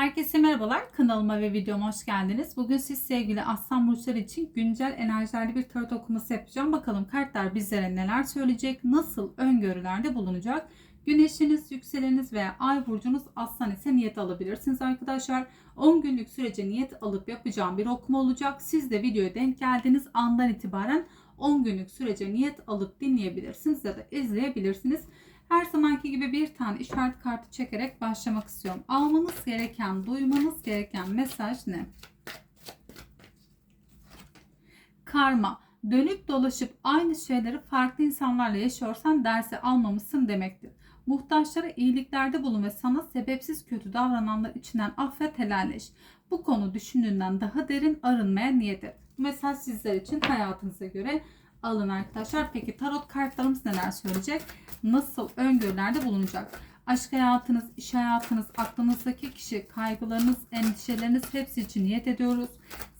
Herkese merhabalar. Kanalıma ve videoma hoş geldiniz. Bugün siz sevgili Aslan Burçları için güncel enerjilerle bir tarot okuması yapacağım. Bakalım kartlar bizlere neler söyleyecek, nasıl öngörülerde bulunacak. Güneşiniz, yükseleniniz veya ay burcunuz aslan ise niyet alabilirsiniz arkadaşlar. 10 günlük sürece niyet alıp yapacağım bir okuma olacak. Siz de videoya denk geldiğiniz andan itibaren 10 günlük sürece niyet alıp dinleyebilirsiniz ya da izleyebilirsiniz. Her zamanki gibi bir tane işaret kartı çekerek başlamak istiyorum. Almanız gereken, duymanız gereken mesaj ne? Karma. Dönüp dolaşıp aynı şeyleri farklı insanlarla yaşıyorsan dersi almamışsın demektir. Muhtaçlara iyiliklerde bulun ve sana sebepsiz kötü davrananlar içinden affet helalleş. Bu konu düşündüğünden daha derin arınmaya niyet et. Mesaj sizler için hayatınıza göre alın arkadaşlar. Peki tarot kartlarımız neler söyleyecek? Nasıl öngörülerde bulunacak? Aşk hayatınız, iş hayatınız, aklınızdaki kişi, kaygılarınız, endişeleriniz hepsi için niyet ediyoruz.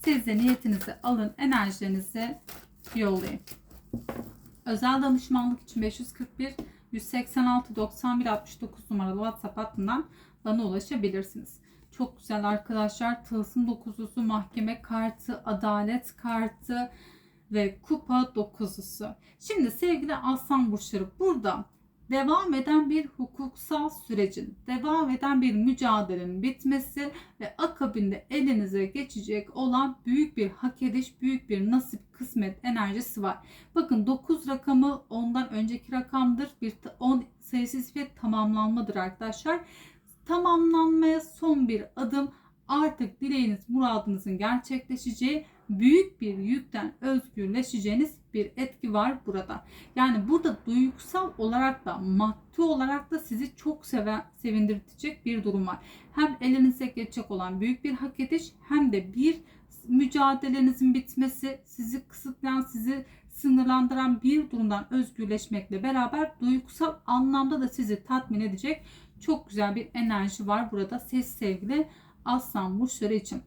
Siz de niyetinizi alın, enerjilerinizi yollayın. Özel danışmanlık için 541 186 91 69 numaralı WhatsApp hattından bana ulaşabilirsiniz. Çok güzel arkadaşlar. Tılsım dokuzusu, mahkeme kartı, adalet kartı, ve kupa dokuzusu. Şimdi sevgili aslan burçları burada devam eden bir hukuksal sürecin, devam eden bir mücadelenin bitmesi ve akabinde elinize geçecek olan büyük bir hak ediş, büyük bir nasip, kısmet enerjisi var. Bakın 9 rakamı ondan önceki rakamdır. Bir 10 sayısı ve tamamlanmadır arkadaşlar. Tamamlanmaya son bir adım artık dileğiniz, muradınızın gerçekleşeceği büyük bir yükten özgürleşeceğiniz bir etki var burada. Yani burada duygusal olarak da maddi olarak da sizi çok seven, sevindirecek bir durum var. Hem elinize geçecek olan büyük bir hak ediş hem de bir mücadelenizin bitmesi, sizi kısıtlayan, sizi sınırlandıran bir durumdan özgürleşmekle beraber duygusal anlamda da sizi tatmin edecek çok güzel bir enerji var burada. Ses sevgili Aslan burçları için.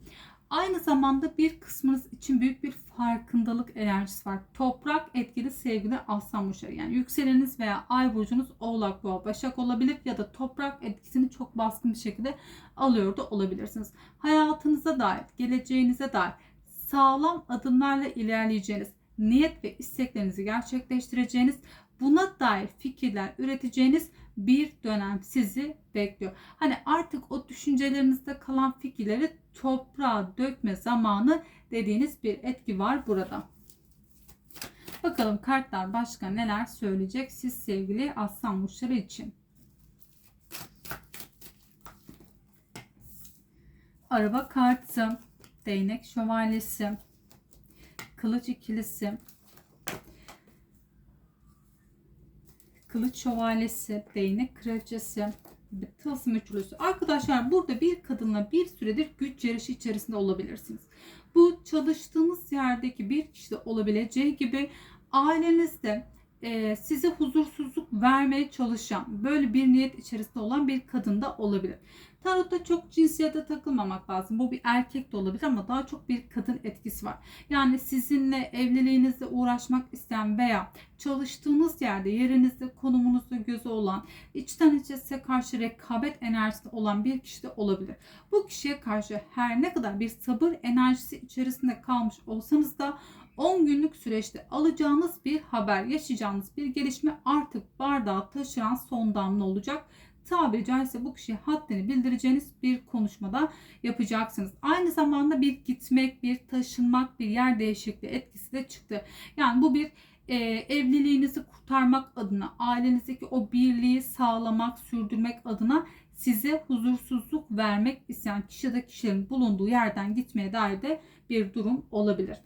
Aynı zamanda bir kısmınız için büyük bir farkındalık enerjisi var. Toprak etkili sevgili aslan burçları. Yani yükseleniniz veya ay burcunuz oğlak boğa başak olabilir ya da toprak etkisini çok baskın bir şekilde alıyor da olabilirsiniz. Hayatınıza dair, geleceğinize dair sağlam adımlarla ilerleyeceğiniz, niyet ve isteklerinizi gerçekleştireceğiniz, buna dair fikirler üreteceğiniz bir dönem sizi bekliyor. Hani artık o düşüncelerinizde kalan fikirleri toprağa dökme zamanı dediğiniz bir etki var burada. Bakalım kartlar başka neler söyleyecek siz sevgili aslan burçları için. Araba kartı, değnek şövalyesi, kılıç ikilisi, kılıç şövalyesi, değnek kraliçesi, tılsım üçlüsü. Arkadaşlar burada bir kadınla bir süredir güç yarışı içerisinde olabilirsiniz. Bu çalıştığınız yerdeki bir kişi de olabileceği gibi ailenizde e, size huzursuzluk vermeye çalışan böyle bir niyet içerisinde olan bir kadın da olabilir. Tarotta çok cinsiyete takılmamak lazım. Bu bir erkek de olabilir ama daha çok bir kadın etkisi var. Yani sizinle evliliğinizle uğraşmak isteyen veya çalıştığınız yerde yerinizde konumunuzda gözü olan içten içe size karşı rekabet enerjisi olan bir kişi de olabilir. Bu kişiye karşı her ne kadar bir sabır enerjisi içerisinde kalmış olsanız da 10 günlük süreçte alacağınız bir haber, yaşayacağınız bir gelişme artık bardağı taşıran son damla olacak tabiri caizse bu kişiye haddini bildireceğiniz bir konuşmada yapacaksınız. Aynı zamanda bir gitmek, bir taşınmak, bir yer değişikliği etkisi de çıktı. Yani bu bir e, evliliğinizi kurtarmak adına, ailenizdeki o birliği sağlamak, sürdürmek adına size huzursuzluk vermek isteyen kişi da kişilerin bulunduğu yerden gitmeye dair de bir durum olabilir.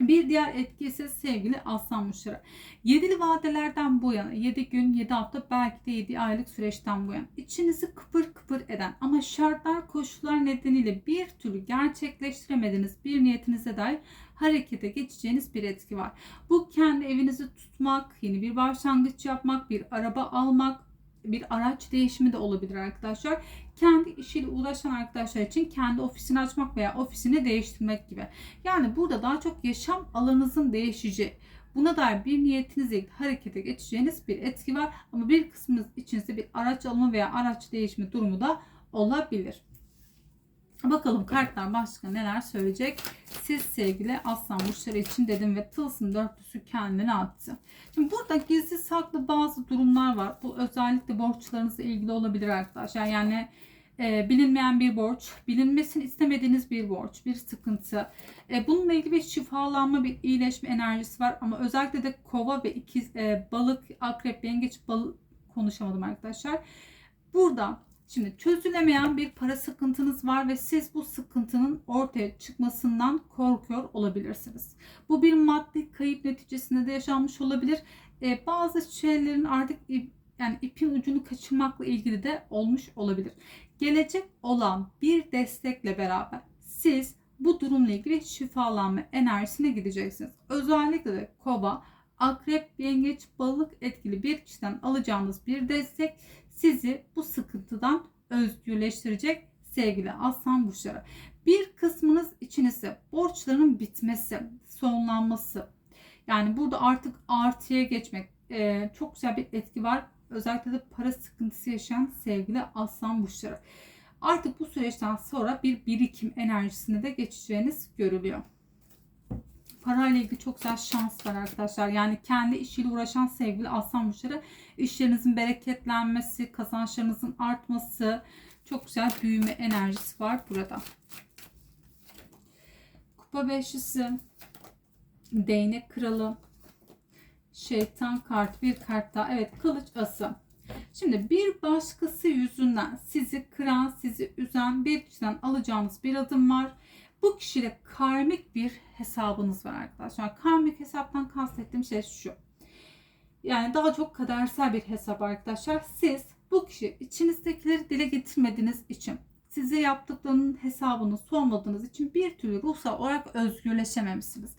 Bir diğer etki sevgili aslan burçları. Yedili vadelerden bu yana 7 gün 7 hafta belki de 7 aylık süreçten bu yana içinizi kıpır kıpır eden ama şartlar koşullar nedeniyle bir türlü gerçekleştiremediğiniz bir niyetinize dair harekete geçeceğiniz bir etki var. Bu kendi evinizi tutmak, yeni bir başlangıç yapmak, bir araba almak, bir araç değişimi de olabilir arkadaşlar. Kendi işiyle uğraşan arkadaşlar için kendi ofisini açmak veya ofisini değiştirmek gibi. Yani burada daha çok yaşam alanınızın değişeceği, buna dair bir niyetinizle harekete geçeceğiniz bir etki var. Ama bir kısmınız içinizde bir araç alımı veya araç değişimi durumu da olabilir. Bakalım kartlar başka neler söyleyecek. Siz sevgili aslan burçları için dedim ve tılsım dörtlüsü kendini attı. Şimdi burada gizli saklı bazı durumlar var. Bu özellikle borçlarınızla ilgili olabilir arkadaşlar. Yani e, bilinmeyen bir borç, bilinmesini istemediğiniz bir borç, bir sıkıntı. E, bununla ilgili bir şifalanma, bir iyileşme enerjisi var. Ama özellikle de kova ve ikiz, e, balık, akrep, yengeç, balık konuşamadım arkadaşlar. Burada Şimdi çözülemeyen bir para sıkıntınız var ve siz bu sıkıntının ortaya çıkmasından korkuyor olabilirsiniz. Bu bir maddi kayıp neticesinde de yaşanmış olabilir. Ee, bazı şeylerin artık yani ipin ucunu kaçırmakla ilgili de olmuş olabilir. Gelecek olan bir destekle beraber siz bu durumla ilgili şifalanma enerjisine gideceksiniz. Özellikle de kova, akrep, yengeç, balık etkili bir kişiden alacağınız bir destek sizi bu sıkıntıdan özgürleştirecek sevgili aslan burçları. Bir kısmınız için ise borçların bitmesi, sonlanması. Yani burada artık artıya geçmek e, çok güzel bir etki var. Özellikle de para sıkıntısı yaşayan sevgili aslan burçları. Artık bu süreçten sonra bir birikim enerjisine de geçeceğiniz görülüyor parayla ilgili çok güzel şans var arkadaşlar. Yani kendi işiyle uğraşan sevgili aslan burçları işlerinizin bereketlenmesi, kazançlarınızın artması, çok güzel büyüme enerjisi var burada. Kupa beşlisi, değnek kralı, şeytan kart, bir kart daha. Evet kılıç ası. Şimdi bir başkası yüzünden sizi kıran, sizi üzen bir kişiden alacağınız bir adım var bu kişiyle karmik bir hesabınız var arkadaşlar. Karmik hesaptan kastettiğim şey şu. Yani daha çok kadersel bir hesap arkadaşlar. Siz bu kişi içinizdekileri dile getirmediğiniz için size yaptıklarının hesabını sormadığınız için bir türlü ruhsal olarak özgürleşememişsiniz.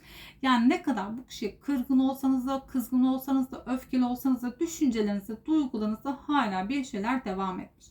Yani ne kadar bu kişiye kırgın olsanız da, kızgın olsanız da, öfkeli olsanız da, düşüncelerinizde, duygularınızda hala bir şeyler devam etmiş.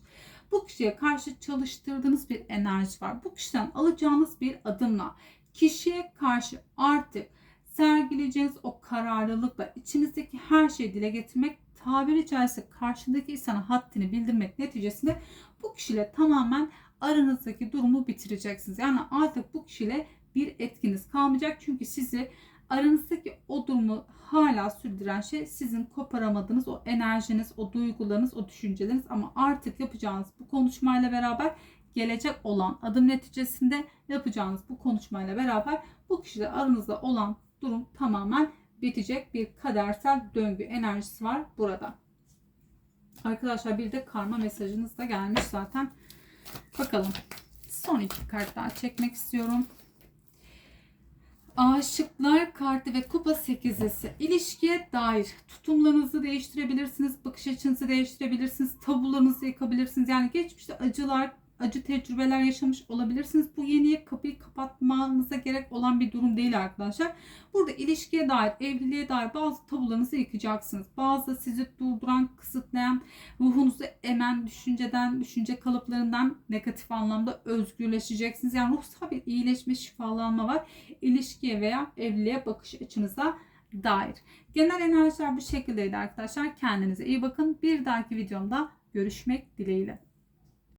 Bu kişiye karşı çalıştırdığınız bir enerji var. Bu kişiden alacağınız bir adımla kişiye karşı artık sergileyeceğiniz o kararlılıkla içinizdeki her şeyi dile getirmek tabiri caizse karşındaki insana haddini bildirmek neticesinde bu kişiyle tamamen aranızdaki durumu bitireceksiniz. Yani artık bu kişiyle bir etkiniz kalmayacak. Çünkü sizi aranızdaki o durumu hala sürdüren şey sizin koparamadığınız o enerjiniz, o duygularınız, o düşünceleriniz ama artık yapacağınız bu konuşmayla beraber gelecek olan adım neticesinde yapacağınız bu konuşmayla beraber bu kişiyle aranızda olan durum tamamen bitecek bir kadersel döngü enerjisi var burada. Arkadaşlar bir de karma mesajınız da gelmiş zaten. Bakalım. Son iki kart daha çekmek istiyorum. Aşıklar kartı ve kupa sekizlisi ilişkiye dair tutumlarınızı değiştirebilirsiniz, bakış açınızı değiştirebilirsiniz, tabularınızı yıkabilirsiniz. Yani geçmişte acılar, acı tecrübeler yaşamış olabilirsiniz. Bu yeniye kapıyı kapatmanıza gerek olan bir durum değil arkadaşlar. Burada ilişkiye dair, evliliğe dair bazı tabularınızı yıkacaksınız. Bazı sizi durduran, kısıtlayan, ruhunuzu emen düşünceden, düşünce kalıplarından negatif anlamda özgürleşeceksiniz. Yani ruhsal bir iyileşme, şifalanma var. İlişkiye veya evliliğe bakış açınıza dair. Genel enerjiler bu şekildeydi arkadaşlar. Kendinize iyi bakın. Bir dahaki videomda görüşmek dileğiyle.